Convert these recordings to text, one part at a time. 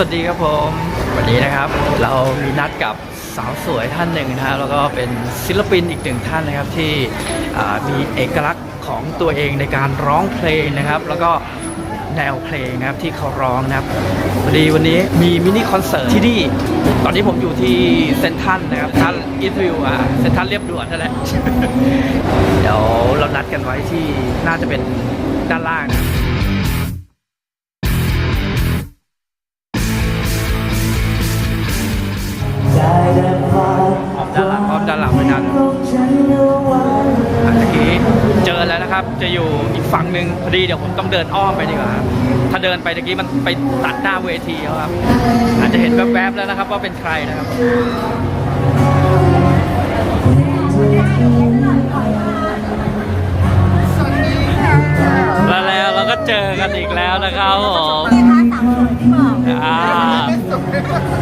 สวัสดีครับผมวันนี้นะครับ เรามีนัดกับสาวสวยท่านหนึ่งนะฮะแล้วก็เป็นศิลปินอีกหนึ่งท่านนะครับที่มีเอกลักษณ์ของตัวเองในการร้องเพลงนะครับ แล้วก็แนวเพลงนะครับที่เขาร้องนะครับพอดีวันนี้มีมินิคอนเสิร์ตที่นี่ตอนนี้ผมอยู่ที่เซนทันนะครับท่านอีทวิวอะเซนทันเรียบด่วนนั่นแหละเดี๋ยวเรานัดกันไว้ที่น่าจะเป็นด้านล่าง นึงพอดีเดี๋ยวผมต้องเดินอ้อมไปดีกว่าถ้าเดินไปตะกี้มันไปตัดหน้าเวทีครับ อาจจะเห็นแวบๆแล้วนะครับ ว่าเป็นใครนะครับแล้วแล้วเราก็เจอกันอีกแล้วนะครับผมอ่า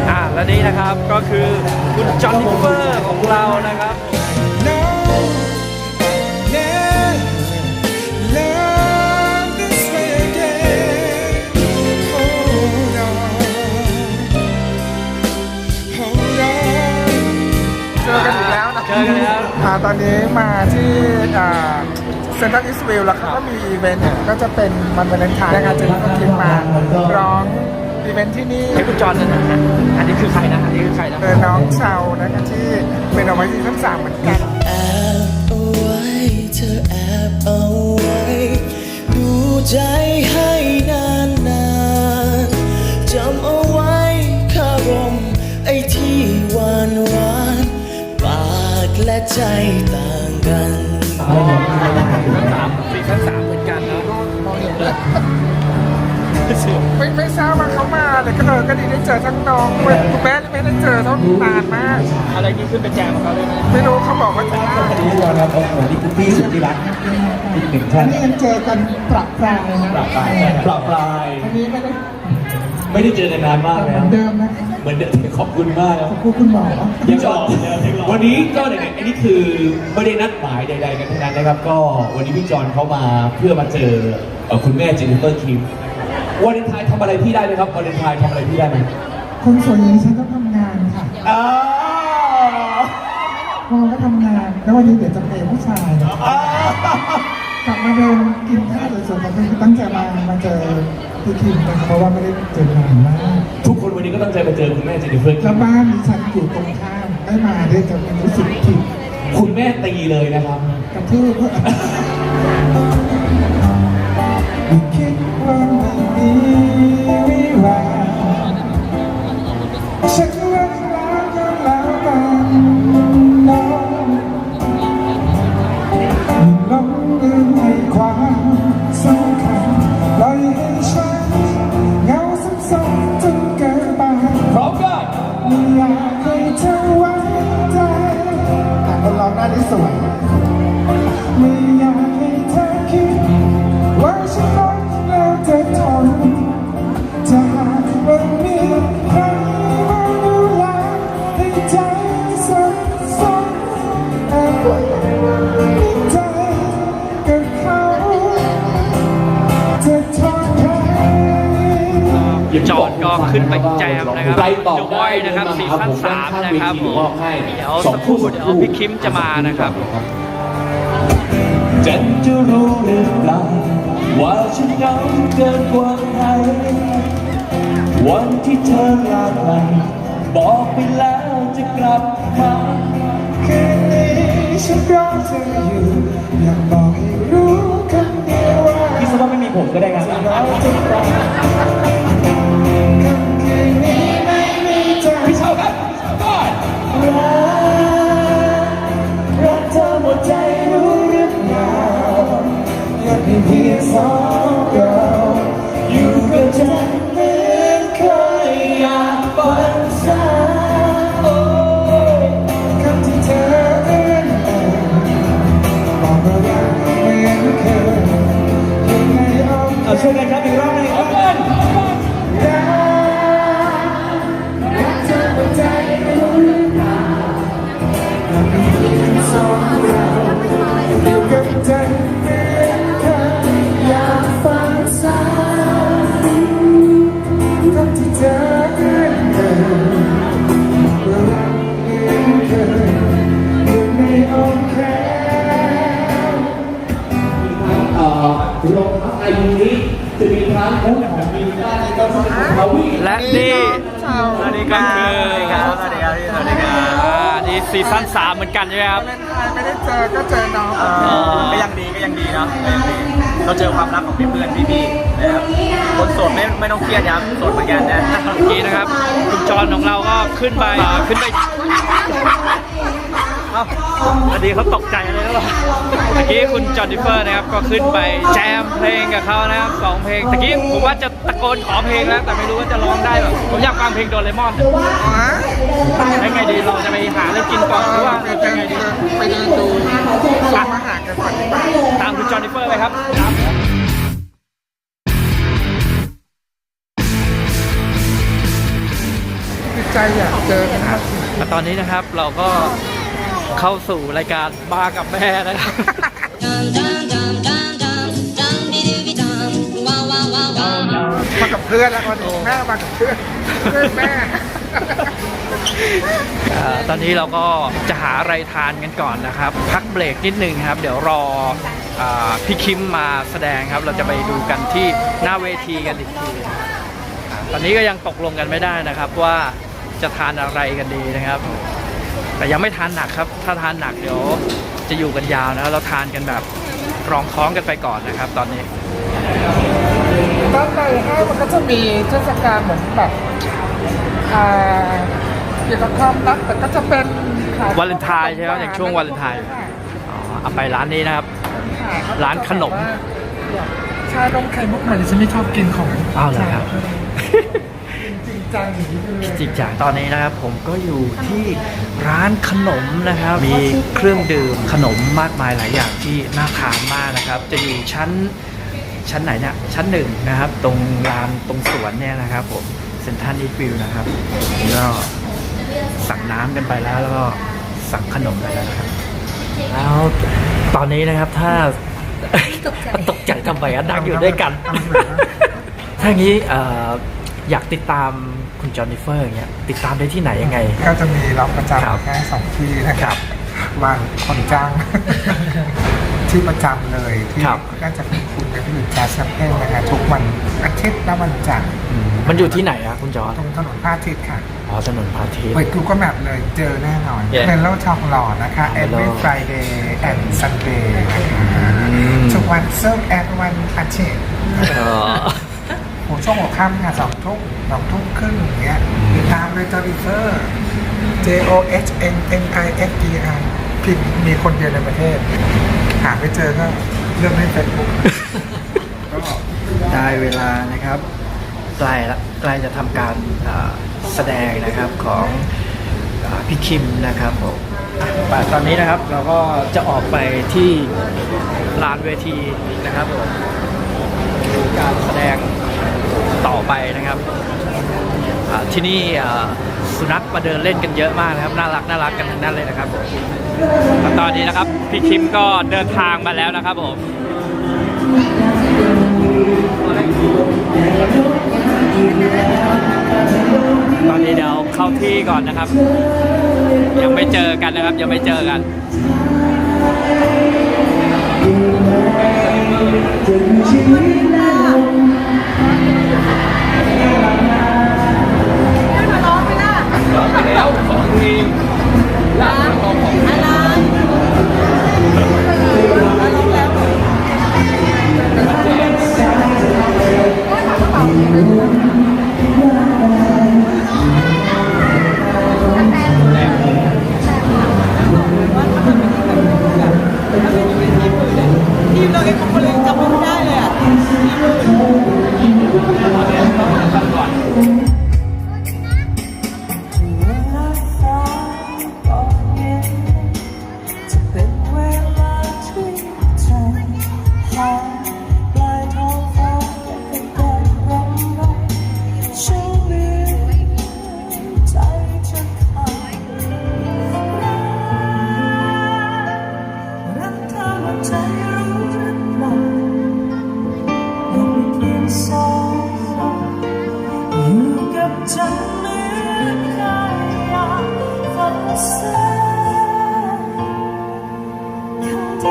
อ่าและนี่นะครับก็คือคุณจอห์นนิเฟอร์ของเรานะครับ มาที่เซ็นทรัลอิสวิลแล้วเขาก็มีอีเวนต์เนี่ยก็จะเป็นวันวาเลนไทน์นะครับเจนก็คิดมาร้องอีเวนต์ที่นี่ให้คุณจอห์นนะนะอันนี้คือใครนะอันนี้คือใครนะเออน้องชาวนะครับที่เป็นเอาไว้ที่ชั้นสามเหมือนกันแอบเอาไว้เธอแอบเอาไว้ดูใจให้ และใจต่างกันชั้นสามสี่ชั้นสามเหมือนกันนะไม่ไม่ทราบว่าเขามาแต่ก็เลยก็ดีได้เจอทั้งน้องเว้ยคุณแม่ที่ไม่ได้เจอเท่านานมาก อะไรนี้ขึ้นเป็นแจมของเขาเลยไหมไม่รู้เขาบอกว่าจะได้วันนี้เราครับผมนี่คุณพี่สุธิรัตน์อีกหนึ่งท่านนี่ยังเจอกันปรับปรายนะปรับปลายปรับปลายอันนี้ไม่ได้ ไม่ได้เจอกันนานมากเหแล้มือวนเดิมนะเหมือนเดิมขอบคุณมากครับ ขอบคุณคุณหมอยังจอวันนี้ก็เด็กๆอันนี้คือไม่ได้นัดหมายใด ๆ กันทั้งนั้นนะครับ ก็วันนี้พี่จอนเขามาเพื่อมาเจอเอ่อคุณแม่เจนนิเฟอร์คิมวันเลนไทน์ทำอะไรพี่ได้ไหมครับวันเลนไทน์ทำอะไรพี่ได้ไหมคนส่วนใหญ่ฉันต้องทำงานค่ะอ้าวพ่อก็ทำงาน แล้ววันนี้เดี๋ยวจะเป็นผู้ชาย อ้าว กลับมาเดินกินข้าวสวยๆกันคือตั้งใจมามาเจอพี่คิมนะครับเพราะว่าไม่ได้เจอนานมากทุกคนวันนี้ก็ตั้งใจมาเจอคุณแม่เจนนิเฟอร์คิแล้วมบ้านดิฉันอยู่ตรงข้ามได้มาด้วยกันรู้สึกผิดคุณแม่ตีเลยนะครับ กับที่เพื่อไม่คิดว่าไม่มีวิแวว จกับเขาจะทนใครจอห์นก็ขึ้นไปแจมนะครับไปต่อ The ได้ Voice นะครับเลยซีมาหาซั่นผมสามด้านข้างนะครับเวทีผมมอบให้เดี๋ยวสสัองกคคู่รู่สองเดี๋ยวคู่พี่คิมจะมานะครับฉันจะรู้หรือเปล่าว่าฉันเหงาเกินกว่าใครวันที่เธอลาไปบอกไปแล้วจะกลับมาคืนนี้ ฉันรอเธออยู่ อยากบอกให้รู้คำเดียวว่าพี่สว่าไม่มีผมก็ได้ครับ เราจะกลับค่ำคืนนี้ไม่มีใจพี่เชาครับก่อนรักรักเธอหมดใจรู้หรือเปล่าอยากให้เพียงสอง ช่วยกันครับอีกรอบหนึงครับ และนี่สวัสดีครับก็คือสวัสดีครับสวัสดีครับสวัสดีครับอ่านี่ซีซั่น3เหมือนกันใช่ไหมครับไม่ได้เจอก็เจอน้องก็ยังดีก็ยังดีเนาะก็ยังดีเราเจอความรักของเพื่อนๆพี่ๆนะครับคนโสดไม่ไม่ต้องเครียดครับโสดเหมือนกันนะเมื่อกี้นะครับคุณจอนของเราก็ขึ้นไปอ่าขึ้นไปเอ้าอันนี้เขาตกใจเลยหรือเปล่าเมื่อกี้คุณจอห์นดิเฟอร์นะครับก็ขึ้นไปแจมเพลงกับเขานะครับสองเพลงตะกี้ผมว่าจะตะโกนขอเพลงแล้วแต่ไม่รู้ว่าจะร้องได้แบบผมอยากฟังเพลงโดเรมอนได้ไงดีเราจะไปหาอะไรกินก่อนหรือว่ายังไงดีไปเดินดูร้านอาหารกันก่อนดีกว่าตามคุณจอห์นดิเฟอร์ไปครับครับจิตใจอยากเจอกันครับและตอนนี้นะครับเราก็ เข้าสู่รายการบาร์กับแม่นะครับ มากับเพื่อนแล้ววันนี้แม่มากับเพื่อนเพื่อนแม่เอ่อตอนนี้เราก็จะหาอะไรทานกันก่อนนะครับ พักเบรกนิดนึงครับ เดี๋ยวรออาพี่คิมมาแสดงครับ เราจะไปดูกันที่หน้าเวทีกันอีกทีนะครับอ่าตอนนี้ก็ยังตกลงกันไม่ได้นะครับว่าจะทานอะไรกันดีนะครับ แต่ยังไม่ทานหนักครับ ถ้าทานหนักเดี๋ยวจะอยู่กันยาวนะเราทานกันแบบรองท้องกันไปก่อนนะครับ ตอนนี้ด้านในห้างมันก็จะมีเทศกาลเหมือนแบบอ่าเกี่ยวกับความรักแต่ก็จะเป็นขายวาเลนไทน์ใช่ไหมอย่างช่วงวาเลนไทน์ อ๋อเอาไปร้านนี้นะครับ ร้านขนม ชานมไข่มุกเหมือนฉันไม่ชอบกินของอ้าวเหรอครับจริง จังอย่างนี้ไปเลยจริงจังตอนนี้นะครับผมก็อยู่ที่ร้านขนมนะครับ มีเครื่องดื่มขนมมากมายหลายอย่างที่น่าทานมากนะครับ จะอยู่ชั้นชั้นไหนเนี่ยชั้นหนึ่งนะครับ ตรงลานตรงสวนเนี่ยนะครับผมเซ็นทรัลอีทวิวนะครับผมก็สั่งน้ำกันไปแล้วแล้วก็สั่งขนมไปแล้วนะครับแล้วตอนนี้นะครับถ้าตกใจตกใจทำไมอะนั่งอยู่ด้วยกันถ้าอย่างนี้เอ่ออยากติดตาม คุณจอห์นนิเฟอร์อย่างเงี้ยติดตามได้ที่ไหนยังไง ก็จะมีเราประครับจำแค่สองที่นะคครัรับบวันคนจ้าง ที่ประจำเลยที่ครับ น่าจะเป็นคุณก็คือแจ๊สแซมเปิลนะฮะทุกวันอาทิตย์และวันจันทร์อืมมันอยู่ที่ไหนอะคุณจอห์นตรงถนนพระอาทิตย์ค่ะ อ๋อถนนพระอาทิตย์ เปิดกูก็แมปเลยเจอแน่นอน Yeah เป็นโลทองหล่อนะคะ Hello every Friday and Sunday นะคะอืมทุกวันเซิร์ฟแอดวันอาทิตย์เออหัว ช่วงหัวค่ำค่ะสองทุ่มสองทุ่มครึ่งอย่างเงี้ยติดตามเลยจอริเฟอร์ J O H N N I F E R พิมพ์มีคนเดียวในประเทศ หาไม่เจอก็เรื่องในเฟซบุ๊กได้เวลานะครับใกล้ละใกล้จะทำการแสดงนะครับของพี่คิมนะครับผมอะแต่ตอนนี้นะครับเราก็จะออกไปที่ลานเวทีนะครับผมดูการแสดง ไปนะครับที่นี่สุนัขมาเดินเล่นกันเยอะมากนะครับ น่ารักน่ารักกันทั้งนั้นเลยนะครับตอนนี้นะครับพี่คิมก็เดินทางมาแล้วนะครับผมตอนนี้เดี๋ยวเข้าที่ก่อนนะครับ ยังไม่เจอกันนะครับ ยังไม่เจอกันทีมเราเองบางคนเลยจำไม่ได้เ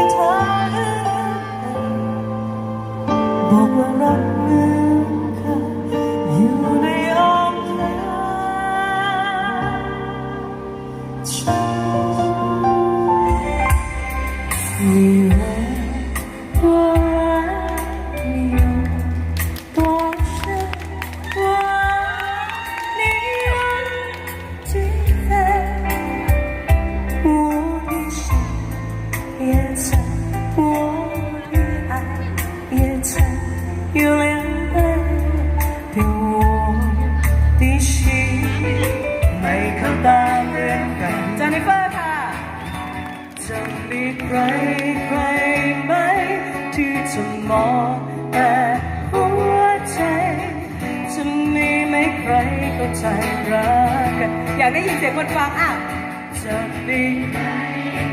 to. จะมองแต่หัวใจ จะมีไหมใครเข้าใจรักกันอยากได้ยินเสียงคนฟังอะจะมีใค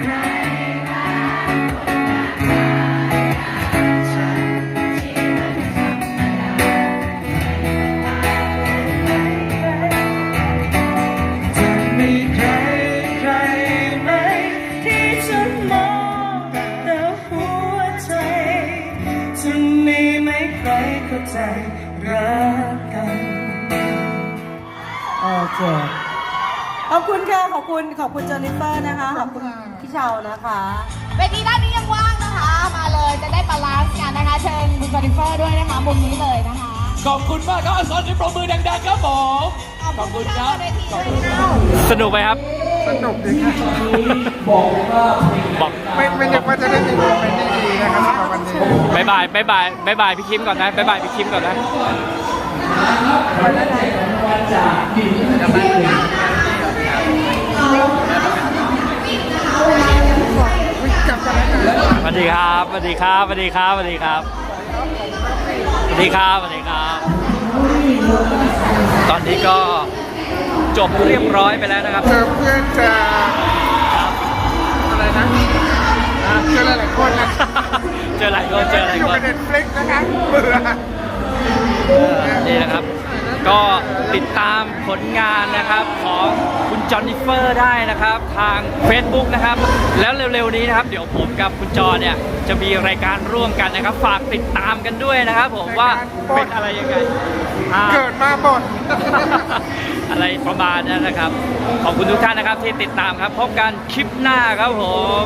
ร โอเคขอบคุณค่ะ ขอบคุณ ขอบคุณเจนนิเฟอร์นะคะ ขอบคุณพี่เชานะคะ เวทีด้านนี้ยังว่างนะคะ มาเลยจะได้บาลานซ์กันนะคะ เชิญคุณจอนิเฟอร์ด้วยนะคะมุมนี้เลยนะคะ ขอบคุณมากครับอักษรที่ปรบมือดังๆครับผมขอบคุณครับเวทีด้วยนะคะสนุกไหมครับ สนุกดีค่ะบอกไม่ไม่นึกว่าจะได้มีโมเมนต์ดีๆนะครับสำหรับวันนี้บายบายบายบายบายบายพี่คิมก่อนนะบายบายพี่คิมก่อนนะ กลับกันแล้วนะสวัสดีครับสวัสดีครับสวัสดีครับสวัสดีครับสวัสดีครับสวัสดีครับ ตอนนี้ก็จบเรียบร้อยไปแล้วนะครับเจอเพื่อนจะอะไรนะอะเจอหลายๆคนนะเจอหลายคนเจอหลายอยู่คกับนเน็ตฟลิกนะคะเบื่อนี่นะครับ ก็ติดตามผลงานนะครับของคุณจอห์นนิเฟอร์ได้นะครับ ทาง Facebook นะครับ แล้วเร็วๆนี้นะครับ เดี๋ยวผมกับคุณจอเนี่ยจะมีรายการร่วมกันนะครับ ฝากติดตามกันด้วยนะครับ ผมว่าเป็นอะไรยังไงอ่า เกิดมาหมดอะไรประมาณนั้นนะครับ ขอบคุณทุกท่านนะครับที่ติดตามครับ พบกันคลิปหน้าครับผม